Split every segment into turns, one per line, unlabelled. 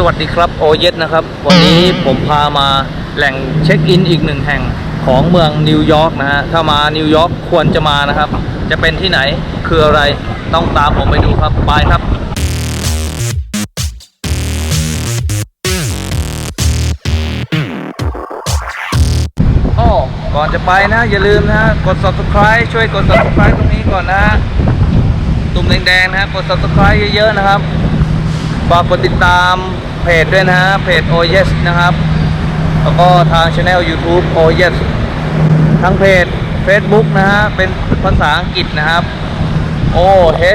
สวัสดีครับโอเยสนะครับ วันนี้ผมพามาแหล่งเช็คอินอีกหนึ่งแห่งของเมืองนิวยอร์กนะฮะถ้ามานิวยอร์กควรจะมานะครับ จะเป็นที่ไหนคืออะไรต้องตามผมไปดูครับไปครับอ้อก่อนจะไปนะ อย่าลืมนะกด subscribe ช่วยกด subscribe ตรงนี้ก่อนนะตุ่มแดงๆนะฮะกด subscribe เยอะๆนะครับฝากกดติดตาม เพจด้วยนะฮะเพจ o yes นะครับ แล้วก็ทาง channel YouTube o yes ทั้งเพจ Facebook นะฮะ เป็นภาษาอังกฤษนะครับ O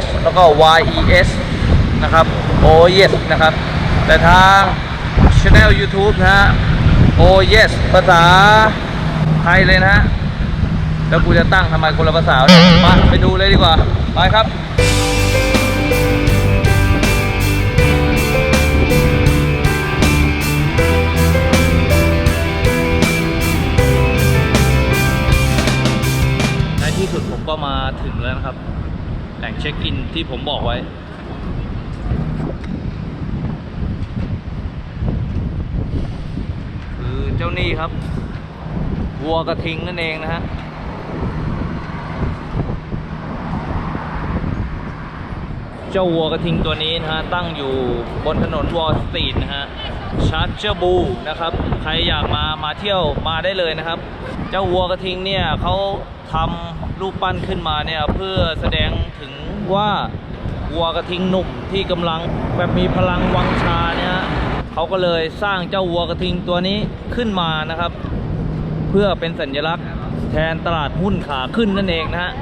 H แล้วก็ Y E S นะครับ O yes นะครับ แต่ทาง channel YouTube นะฮะ O yes ภาษาไทยเลยนะฮะ แล้วกูจะตั้งทำไมคนละภาษาเนี่ยมาไปดูเลยดีกว่า ไปครับ ก็มาถึงแล้วนะครับ แหล่งเช็คอินที่ผมบอกไว้คือเจ้าหนี่ครับ วัวกระทิงนั่นเองนะฮะ เจ้าวัวกระทิงตัวนี้นะฮะตั้งอยู่บนถนนวอลสตรีทนะฮะชาร์เจอร์บูนะครับใครอยากมามาเที่ยวมาได้เลยนะครับ เจ้าวัวกระทิงเนี่ยเขาทำรูปปั้นขึ้นมาเนี่ยเพื่อแสดงถึงว่าวัวกระทิงหนุ่มที่กำลังแบบมีพลังวังชาเนี่ยเขาก็เลยสร้างเจ้าวัวกระทิงตัวนี้ขึ้นมานะครับ เพื่อเป็นสัญลักษณ์แทนตลาดหุ้นขาขึ้นนั่นเองนะฮะ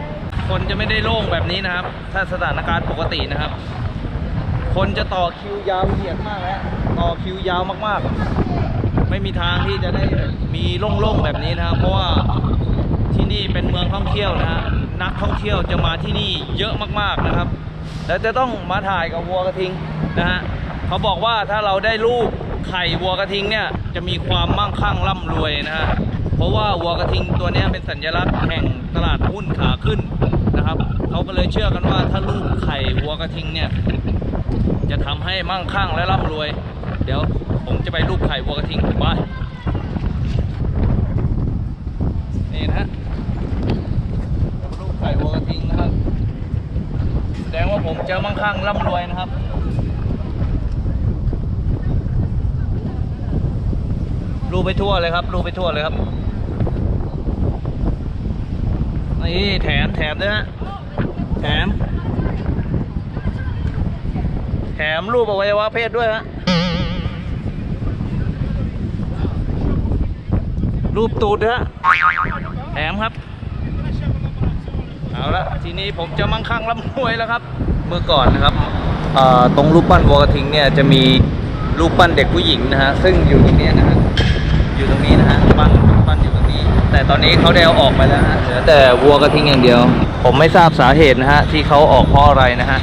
คนจะไม่ได้โล่งแบบนี้นะครับ ถ้าสถานการณ์ปกตินะครับ คนจะต่อคิวยาวเหยียดมากฮะต่อคิวยาวมากๆ ไม่มีทางที่จะได้มีโล่งๆแบบนี้นะครับ เพราะว่าที่นี่เป็นเมืองท่องเที่ยวนะฮะนักท่องเที่ยวจะมาที่นี่เยอะมากๆนะครับ แล้วจะต้องมาถ่ายกับวัวกระทิงนะฮะเขาบอกว่าถ้าเราได้ลูกไข่วัวกระทิงเนี่ยจะมีความมั่งคั่งร่ำรวยนะฮะ เพราะว่าวัวกระทิงตัวนี้เป็นสัญลักษณ์แห่งตลาดหุ้นขาขึ้นนะครับเขาก็เลยเชื่อกันว่าถ้าลูกไข่วัวกระทิงเนี่ยจะทำให้มั่งคั่งและร่ำรวย เดี๋ยวผมจะไปลูกไข่วัวกระทิงไปนี่นะฮะลูกไข่วัวกระทิงนะครับ แสดงว่าผมจะมั่งคั่งร่ำรวยนะครับ รูไปทั่วเลยครับ รูไปทั่วเลยครับ นี่แถมแถมด้วยฮะ แถม แถมรูปอวัยวะเพศด้วยฮะ รูปตูดด้วยฮะ แถมครับ เอาละทีนี้ผมจะมั่งคั่งร่ำรวยแล้วครับ เมื่อก่อนนะครับตรงรูปปั้นวัวกระทิงเนี่ยจะมีรูปปั้นเด็กผู้หญิงนะฮะ ซึ่งอยู่ตรงนี้นะฮะ อยู่ตรงนี้นะฮะปั้นปั้นอยู่ตรงนี้ แต่ตอนนี้เขาได้เอาออกไปแล้วฮะเหลือแต่วัวกระทิงอย่างเดียว ผมไม่ทราบสาเหตุนะฮะที่เขาออกเพราะอะไรนะฮะ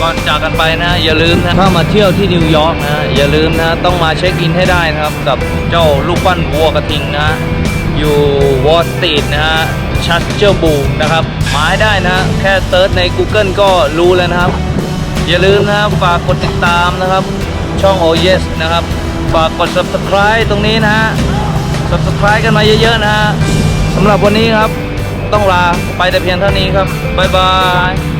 ก่อนจากกันไปนะอย่าลืมนะถ้ามาเที่ยวที่นิวยอร์กนะอย่าลืมนะต้องมาเช็คอินให้ได้นะครับ กับเจ้าลูกปั้นวัวกระทิงนะ อยู่วอลสตรีทนะฮะชัสเจอร์บูนะครับมาให้ได้นะ แค่เซิร์ชใน Google ก็รู้แล้วนะครับ อย่าลืมนะฝากกดติดตามนะครับ ช่อง o yes นะครับ ฝากกด subscribe ตรงนี้นะฮะ subscribe กันมาเยอะๆนะฮะสำหรับวันนี้ครับ ต้องลาไปแต่เพียงเท่านี้ครับ บ๊ายบาย